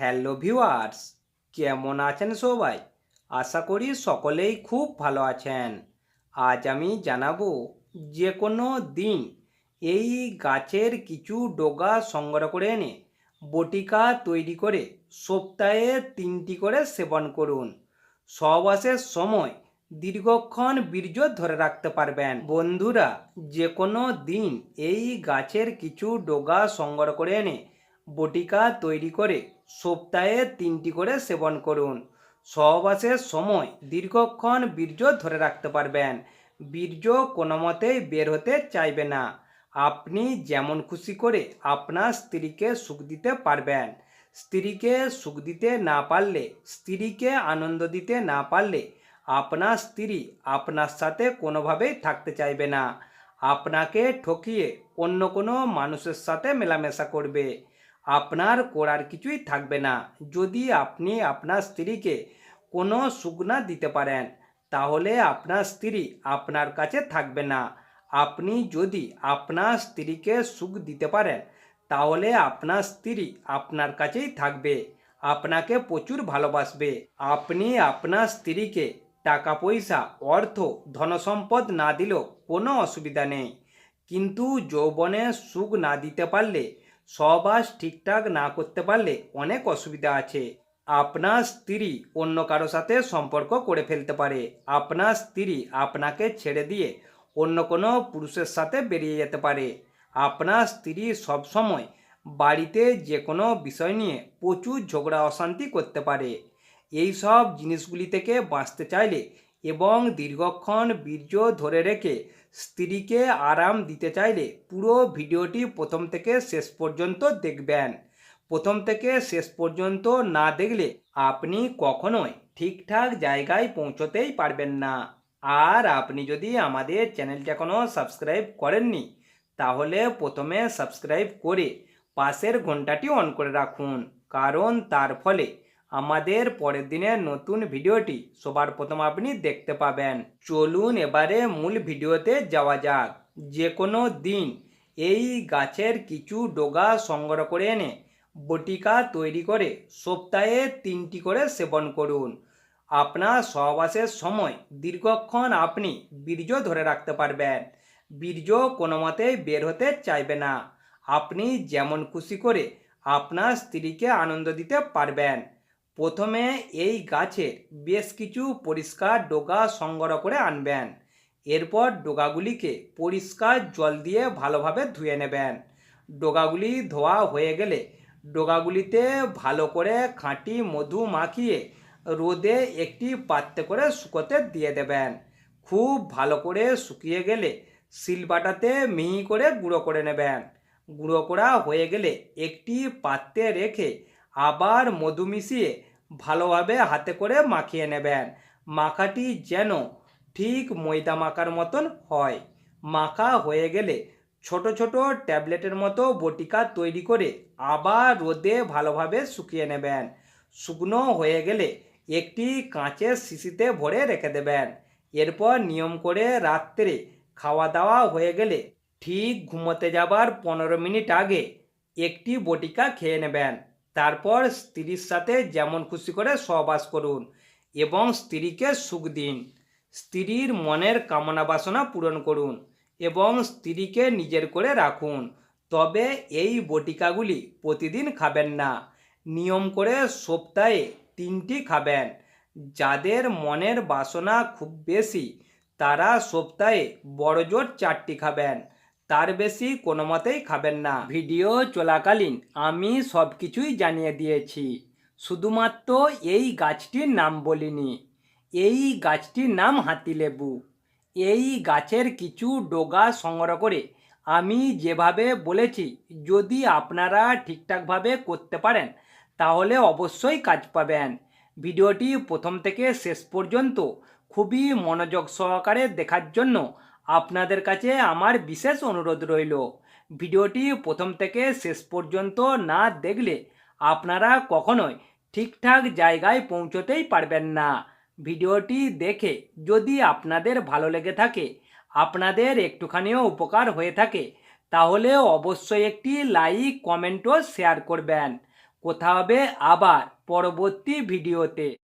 Hello viewers কেমন আছেন সবাই? আশা করি সকলেই খুব ভালো আছেন। আজ আমি জানাব যে কোনো দিন এই গাছের কিছু ডগা সংগ্রহ করে এনে বটিকা তৈরি করে সপ্তাহে তিনটি করে সেবন করুন। সহবাসের সময় দীর্ঘক্ষণ বীর্য ধরে রাখতে পারবেন। বন্ধুরা যে কোনো দিন এই গাছের কিছু ডোগা সংগ্রহ করে এনে বটিকা তৈরি করে সপ্তাহে তিনটি করে সেবন করুন। সহবাসের সময়, দীর্ঘক্ষণ বীর্য ধরে রাখতে পারবেন। বীর্য কোনো মতেই বের হতে চাইবে না। আপনি যেমন খুশি করে আপনার স্ত্রীকে সুখ দিতে পারবেন। স্ত্রীকে সুখ দিতে না পারলে, স্ত্রীকে আনন্দ দিতে না পারলে আপনার স্ত্রী আপনার সাথে কোনোভাবেই থাকতে চাইবে না। আপনাকে ঠকিয়ে অন্য কোনো মানুষের সাথে মেলামেশা করবে। আপনার করার কিছুই থাকবে না। যদি আপনি আপনার স্ত্রীকে কোনো সুখ না দিতে পারেন, তাহলে আপনার স্ত্রী আপনার কাছে থাকবে না। আপনি যদি আপনার স্ত্রীকে সুখ দিতে পারেন, তাহলে আপনার স্ত্রী আপনার কাছেই থাকবে। আপনাকে প্রচুর ভালোবাসবে। আপনি আপনার স্ত্রীকে টাকা পয়সা অর্থ, ধনসম্পদ না দিলেও কোনো অসুবিধা নেই। কিন্তু যৌবনে সুখ না দিতে পারলে সহবাস ঠিকঠাক না করতে পারলে অনেক অসুবিধা আছে। আপনার স্ত্রী অন্য কারও সাথে সম্পর্ক করে ফেলতে পারে। আপনার স্ত্রী আপনাকে ছেড়ে দিয়ে অন্য কোনো পুরুষের সাথে বেরিয়ে যেতে পারে। আপনার স্ত্রী সবসময় বাড়িতে যে কোনো বিষয় নিয়ে প্রচুর ঝগড়া অশান্তি করতে পারে। এই সব জিনিসগুলি থেকে বাঁচতে চাইলে এবং দীর্ঘক্ষণ বীর্য ধরে রেখে স্ত্রীকে আরাম দিতে চাইলে পুরো ভিডিওটি প্রথম থেকে শেষ পর্যন্ত দেখবেন। প্রথম থেকে শেষ পর্যন্ত না দেখলে আপনি কখনোই ঠিকঠাক জায়গায় পৌঁছতেই পারবেন না। আর আপনি যদি আমাদের চ্যানেলটা এখনও সাবস্ক্রাইব করেননি, তাহলে প্রথমে সাবস্ক্রাইব করে পাশের ঘন্টাটি অন করে রাখুন। কারণ তার ফলে আমাদের পরের দিনের নতুন ভিডিওটি সবার প্রথম আপনি দেখতে পাবেন। চলুন এবারে মূল ভিডিওতে যাওয়া যাক। যে কোনো দিন এই গাছের কিছু ডোগা সংগ্রহ করে এনে বটিকা তৈরি করে সপ্তাহে তিনটি করে সেবন করুন। আপনার সহবাসের সময় দীর্ঘক্ষণ আপনি বীর্য ধরে রাখতে পারবেন। বীর্য কোনো মতেই বের হতে চাইবে না। আপনি যেমন খুশি করে আপনার স্ত্রীকে আনন্দ দিতে পারবেন। প্রথমে এই গাছের বেশ কিছু পরিষ্কার ডোগা সংগ্রহ করে আনবেন। এরপর ডোগাগুলিকে পরিষ্কার জল দিয়ে ভালোভাবে ধুয়ে নেবেন। ডগাগুলি ধোয়া হয়ে গেলে ডগাগুলিতে ভালো করে খাঁটি মধু মাখিয়ে রোদে একটি পাত্রে করে শুকোতে দিয়ে দেবেন। খুব ভালো করে শুকিয়ে গেলে শিলবাটাতে মিহি করে গুঁড়ো করে নেবেন। গুঁড়ো করা হয়ে গেলে একটি পাত্রে রেখে আবার মধু মিশিয়ে ভালোভাবে হাতে করে মাখিয়ে নেবেন। মাখাটি যেন ঠিক ময়দা মাখার মতন হয়। মাখা হয়ে গেলে ছোট ছোট ট্যাবলেটের মতো বটিকা তৈরি করে আবার রোদে ভালোভাবে শুকিয়ে নেবেন। শুকনো হয়ে গেলে একটি কাঁচের শিশিতে ভরে রেখে দেবেন। এরপর নিয়ম করে রাত্রে খাওয়া দাওয়া হয়ে গেলে ঠিক ঘুমোতে যাবার পনেরো মিনিট আগে একটি বটিকা খেয়ে নেবেন। তারপর স্ত্রীর সাথে যেমন খুশি করে সহবাস করুন এবং স্ত্রীকে সুখ দিন। স্ত্রীর মনের কামনা বাসনা পূরণ করুন এবং স্ত্রীকে নিজের করে রাখুন। তবে এই বটিকাগুলি প্রতিদিন খাবেন না। নিয়ম করে সপ্তাহে তিনটি খাবেন। যাদের মনের বাসনা খুব বেশি, তারা সপ্তাহে বড়জোর চারটি খাবেন। তার বেশি কোনো মতেই খাবেন না। ভিডিও চলাকালীন আমি সব কিছুই জানিয়ে দিয়েছি। শুধুমাত্র এই গাছটির নাম বলিনি। এই গাছটির নাম হাতিলেবু। এই গাছের কিছু ডোগা সংগ্রহ করে আমি যেভাবে বলেছি, যদি আপনারা ঠিকঠাকভাবে করতে পারেন, তাহলে অবশ্যই কাজ পাবেন। ভিডিওটি প্রথম থেকে শেষ পর্যন্ত খুবই মনোযোগ সহকারে দেখার জন্য আপনাদের কাছে আমার বিশেষ অনুরোধ রইল। ভিডিওটি প্রথম থেকে শেষ পর্যন্ত না দেখলে আপনারা কখনোই ঠিকঠাক জায়গায় পৌঁছতেই পারবেন না। ভিডিওটি দেখে যদি আপনাদের ভালো লেগে থাকে, আপনাদের একটুখানিও উপকার হয়ে থাকে, তাহলে অবশ্যই একটি লাইক কমেন্ট ও শেয়ার করবেন। কোথা হবে আবার পরবর্তী ভিডিওতে।